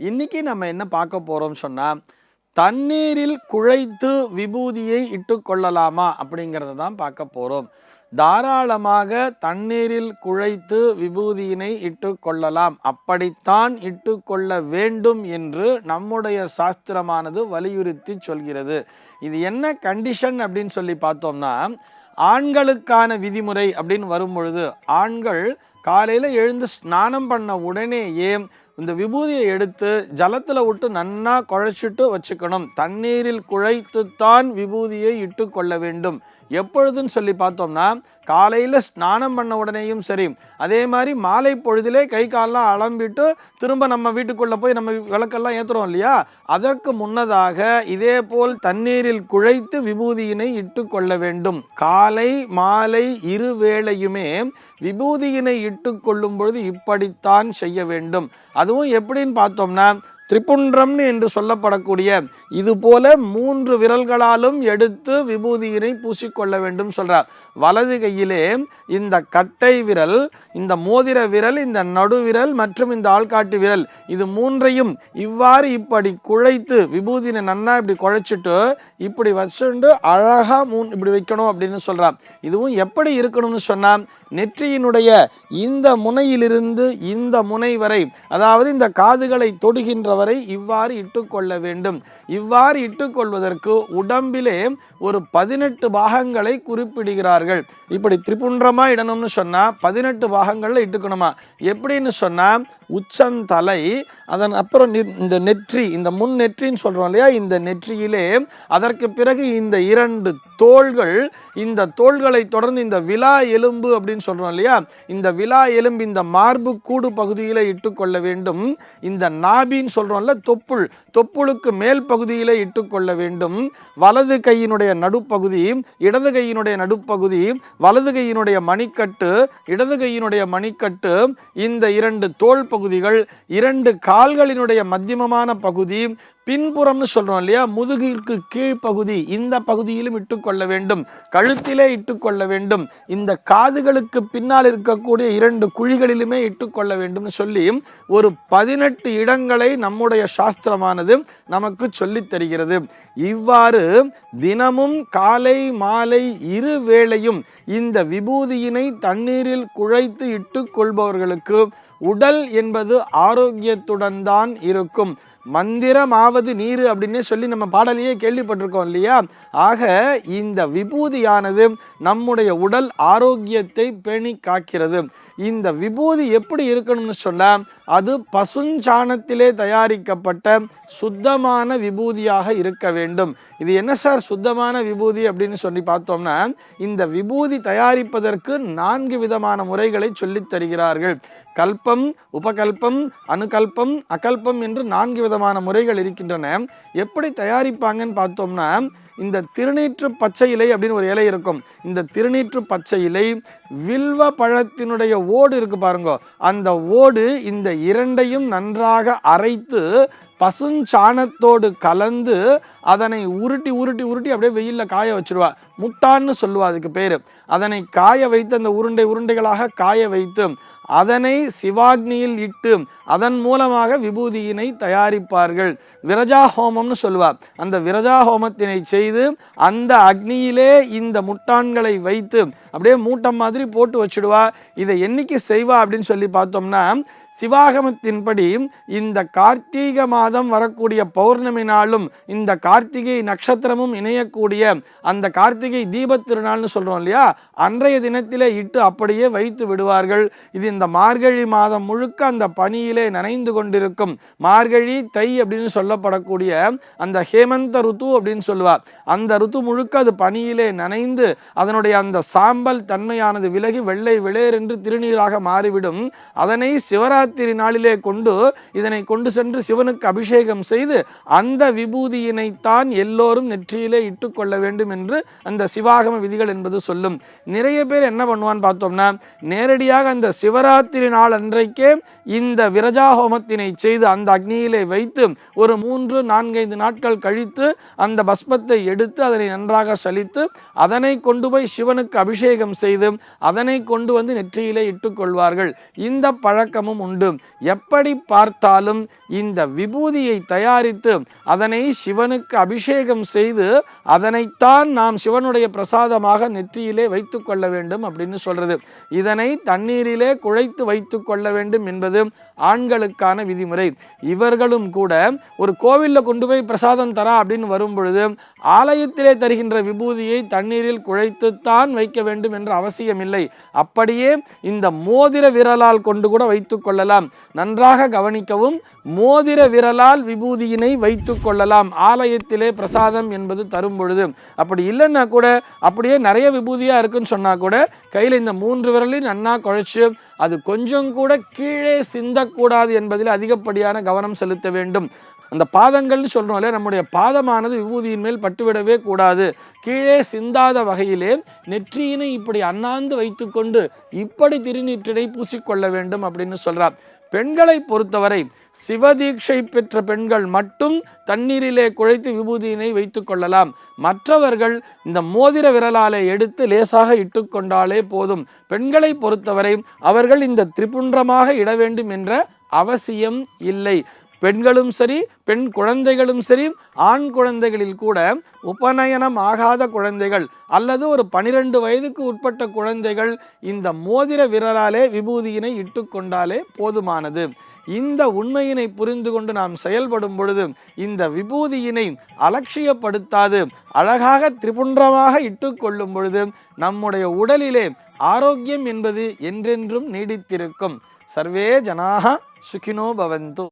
இன்றைக்கி நம்ம என்ன பார்க்க போகிறோம்னு சொன்னால் தண்ணீரில் குழைத்து விபூதியை இட்டுக்கொள்ளலாமா அப்படிங்கிறத தான் பார்க்க போகிறோம் தாராளமாக தண்ணீரில் குழைத்து விபூதியினை இட்டுக்கொள்ளலாம் அப்படித்தான் இட்டுக்கொள்ள வேண்டும் என்று நம்முடைய சாஸ்திரமானது வலியுறுத்தி சொல்கிறது. இது என்ன கண்டிஷன் அப்படின்னு சொல்லி பார்த்தோம்னா ஆண்களுக்கான விதிமுறை அப்படின்னு வரும் பொழுது ஆண்கள் காலையில் எழுந்து ஸ்நானம் பண்ண உடனேயே இந்த விபூதியை எடுத்து ஜலத்தில் விட்டு நன்னா குழைச்சிட்டு வச்சுக்கணும். தண்ணீரில் குழைத்துத்தான் விபூதியை இட்டு கொள்ள வேண்டும். எப்பொழுதுன்னு சொல்லி பார்த்தோம்னா காலையில் ஸ்நானம் பண்ண உடனேயும் சரி அதே மாதிரி மாலை பொழுதிலே கை காலெல்லாம் அலம்பிட்டு திரும்ப நம்ம வீட்டுக்குள்ளே போய் நம்ம விளக்கெல்லாம் ஏற்றுறோம் இல்லையா? அதற்கு முன்னதாக இதே போல் தண்ணீரில் குழைத்து விபூதியினை இட்டு கொள்ள வேண்டும். காலை மாலை இரு வேளையுமே விபூதியினை இட்டு கொள்ளும் பொழுது இப்படித்தான் செய்ய வேண்டும். அது அதுவும் எப்படின்னு பார்த்தோம்னா திரிபுன்றம்னு என்று சொல்லப்படக்கூடிய இது போல மூன்று விரல்களாலும் எடுத்து விபூதியினை பூசிக்கொள்ள வேண்டும் சொல்றார். வலது கையிலே இந்த கட்டை விரல் இந்த மோதிர விரல் இந்த நடுவிரல் மற்றும் இந்த ஆள்காட்டு விரல் இது மூன்றையும் இவ்வாறு இப்படி குழைத்து விபூதினை நன்னா இப்படி குழைச்சிட்டு இப்படி வச்சுண்டு அழகா மூன் இப்படி வைக்கணும் அப்படின்னு சொல்றார். இதுவும் எப்படி இருக்கணும்னு சொன்னா நெற்றியினுடைய இந்த முனையிலிருந்து இந்த முனை வரை அதாவது இந்த காதுகளை தொடுகின்ற வரை இவ்வாறு இட்டுக்கொள்ள வேண்டும். இவ்வாறு இட்டுக்கொள்வதற்கு உடம்பிலே ஒரு பதினெட்டு பாகங்களை குறிப்பிடுகிறார்கள். இப்படி திரிபுன்றமா இடணும்னு சொன்னால் பதினெட்டு பாகங்களில் இட்டுக்கணுமா? எப்படின்னு சொன்னால் உச்சந்தலை அதன் அப்புறம் இந்த நெற்றி இந்த முன் நெற்றின்னு சொல்றோம் இல்லையா? இந்த நெற்றியிலே அதற்கு பிறகு இந்த இரண்டு தோள்கள் இந்த தோள்களை தொடர்ந்து இந்த விலா எலும்பு அப்படின்னு சொல்றோம் இல்லையா? இந்த விழா எலும்பு இந்த மார்பு கூடு பகுதியில் இட்டுக்கொள்ள வேண்டும். இந்த நாபின்னு சொல்கிறோம்ல தொப்புள். தொப்புளுக்கு மேல் பகுதியிலே இட்டுக்கொள்ள வேண்டும். வலது கையினுடைய நடுப்பகுதி இடது கையினுடைய நடுப்பகுதி வலது கையினுடைய மணிக்கட்டு இடது கையினுடைய மணிக்கட்டு இந்த இரண்டு தோள் பகுதிகள் இரண்டு கால்களினுடைய மத்தியமமான பகுதி பின்புறம்னு சொல்கிறோம் இல்லையா? முதுகிற்கு கீழ்ப்பகுதி இந்த பகுதியிலும் இட்டுக்கொள்ள வேண்டும். கழுத்திலே இட்டுக்கொள்ள வேண்டும். இந்த காதுகளுக்கு பின்னால் இருக்கக்கூடிய இரண்டு குழிகளிலுமே இட்டுக்கொள்ள வேண்டும்னு சொல்லி ஒரு பதினெட்டு இடங்களை நம்முடைய சாஸ்திரமானது நமக்கு சொல்லித் தருகிறது. இவ்வாறு தினமும் காலை மாலை இரு வேளையும் இந்த விபூதியினை தண்ணீரில் குழைத்து இட்டுக்கொள்பவர்களுக்கு உடல் என்பது ஆரோக்கியத்துடன் தான் இருக்கும். மந்திரமாவது நீர் அப்படின்னே சொல்லி நம்ம பாடலையே கேள்விப்பட்டிருக்கோம் இல்லையா? ஆக இந்த விபூதியானது நம்முடைய உடல் ஆரோக்கியத்தை பேணி காக்கிறது. இந்த விபூதி எப்படி இருக்கணும்னு சொன்ன அது பசுஞ்சாணத்திலே தயாரிக்கப்பட்ட சுத்தமான விபூதியாக இருக்க வேண்டும். இது என்ன சார் சுத்தமான விபூதி அப்படின்னு சொல்லி பார்த்தோம்னா இந்த விபூதி தயாரிப்பதற்கு நான்கு விதமான முறைகளை சொல்லித் தருகிறார்கள். கல்பம் உபகல்பம் அணுகல்பம் அகல்பம் என்று நான்கு விதமான முறைகள் இருக்கின்றன. எப்படி தயாரிப்பாங்கன்னு பார்த்தோம்னா இந்த திருநீற்று பச்சை இலை அப்படின்னு ஒரு இலை இருக்கும். இந்த திருநீற்று பச்சை இலை வில்வ பழத்தினுடைய ஓடு இருக்கு பாருங்க. அந்த ஓடு இந்த இரண்டையும் நன்றாக அரைத்து பசுஞ்சாணத்தோடு கலந்து அதனை உருட்டி உருட்டி உருட்டி அப்படியே வெயிலில் காய வச்சுருவா. முட்டான்னு சொல்லுவா அதுக்கு பேர். அதனை காய வைத்து அந்த உருண்டை உருண்டைகளாக காய வைத்து அதனை சிவாக்னியில் இட்டு அதன் மூலமாக விபூதியினை தயாரிப்பார்கள். விரஜா ஹோமம்னு சொல்லுவார் அந்த விரஜா ஹோமத்தினை செய்து அந்த அக்னியிலே இந்த முட்டான்களை வைத்து அப்படியே மூட்டம் மாதிரி போட்டு வச்சிடுவா. இதை என்னைக்கு செய்வா அப்படின்னு சொல்லி பார்த்தோம்னா சிவாகமத்தின்படி இந்த கார்த்திகை மாதம் வரக்கூடிய பௌர்ணமி நாளும் இந்த கார்த்திகை நட்சத்திரமும் இணையக்கூடிய அந்த கார்த்திகை தீபத் திருநாள்னு சொல்றோம் இல்லையா? அன்றைய தினத்திலே இட்டு அப்படியே வைத்து விடுவார்கள். இது இந்த மார்கழி மாதம் முழுக்க அந்த பனியிலே நனைந்து கொண்டிருக்கும். மார்கழி தை அப்படின்னு சொல்லப்படக்கூடிய அந்த ஹேமந்த ருத்து அப்படின்னு சொல்லுவார் அந்த ருத்து முழுக்க அது பனியிலே நனைந்து அதனுடைய அந்த சாம்பல் தன்மையானது விலகி வெள்ளை வெளியேர் என்று திருநீராக மாறிவிடும். அதனை சிவராத்திரி நாளிலே கொண்டு இதனை கொண்டு சென்று சிவனுக்கு அபிஷேகம் செய்து அந்த விபூதியினைத்தான் எல்லோரும் நெற்றியிலே இட்டுக்கொள்ள வேண்டும் என்று அந்த சிவாகம விதிகள் என்பது சொல்லும். நிறைய பேர் என்ன பண்ணுவான்னு பார்த்தோம்னா நேரடியாக அந்த சிவராத்திரி நாள் அன்றைக்கே இந்த விரஜா ஹோமத்தினை செய்து அந்த அக்னியிலே வைத்து ஒரு மூன்று நான்கைந்து நாட்கள் கழித்து அந்த பஸ்மத்தை எடுத்து அதனை நன்றாக சலித்து அதனை கொண்டு போய் சிவனுக்கு அபிஷேகம் செய்து அதனை கொண்டு வந்து நெற்றியிலே இட்டுக்கொள்வார்கள் இந்த பழக்கமும் உண்டு. எப்படி பார்த்தாலும் இந்த விபூதியை தயாரித்து அதனை சிவனுக்கு அபிஷேகம் செய்து அதனைத்தான் நாம் சிவனுடைய பிரசாதமாக நெற்றியிலே வைத்து கொள்ள வேண்டும் அப்படின்னு சொல்றது. இதனை தண்ணீரிலே குழைத்து வைத்து கொள்ள வேண்டும் என்பது ஆண்களுக்கான விதிமுறை. இவர்களும் கூட ஒரு கோவிலில் கொண்டு போய் பிரசாதம் தரா அப்படின்னு வரும் பொழுது ஆலயத்திலே தருகின்ற விபூதியை தண்ணீரில் குழைத்துத்தான் வைக்க வேண்டும் என்ற அவசியமில்லை. அப்படியே இந்த மோதிர விரலால் கொண்டு கூட வைத்து கொள்ளலாம். நன்றாக கவனிக்கவும் மோதிர விரலால் விபூதியினை வைத்து கொள்ளலாம். ஆலயத்திலே பிரசாதம் என்பது தரும் பொழுது அப்படி இல்லைன்னா கூட அப்படியே நிறைய விபூதியாக இருக்குன்னு சொன்னால் கூட கையில் இந்த மூன்று விரலையும் நன்னா குழைச்சு அது கொஞ்சம் கூட கீழே செய்யக்கூடாது என்பதில் அதிகப்படியான கவனம் செலுத்த வேண்டும். அந்த பாதங்கள்னு சொல்றோம் இல்லையா நம்முடைய பாதமானது விபூதியின் மேல் பட்டுவிடவே கூடாது. கீழே சிந்தாத வகையிலே நெற்றியினை இப்படி அண்ணாந்து வைத்துக்கொண்டு இப்படி திருநீற்றினை பூசிக்கொள்ள வேண்டும் அப்படின்னு சொல்கிறார் பெண்களை பொறுத்தவரை சிவதீட்சை பெற்ற பெண்கள் மட்டும் தண்ணீரிலே குழைத்து விபூதியினை வைத்து கொள்ளலாம். மற்றவர்கள் இந்த மோதிர விரலாலே எடுத்து லேசாக இட்டுக்கொண்டாலே போதும். பெண்களை பொறுத்தவரை அவர்கள் இந்த திரிபுன்றமாக இட வேண்டும் என்ற அவசியம் இல்லை. பெண்களும் சரி பெண் குழந்தைகளும் சரி ஆண் குழந்தைகளில் கூட உபநயனம் ஆகாத குழந்தைகள் அல்லது ஒரு பனிரெண்டு வயதுக்கு உட்பட்ட குழந்தைகள் இந்த மோதிர விரலாலே விபூதியினை இட்டுக்கொண்டாலே போதுமானது. இந்த உண்மையினை புரிந்து கொண்டு நாம் செயல்படும் பொழுது இந்த விபூதியினை அலட்சியப்படுத்தாது அழகாக திரிபுன்றமாக இட்டுக்கொள்ளும் பொழுது நம்முடைய உடலிலே ஆரோக்கியம் என்பது என்றென்றும் நீடித்திருக்கும். சர்வே ஜனாக சுகினோ பவந்து.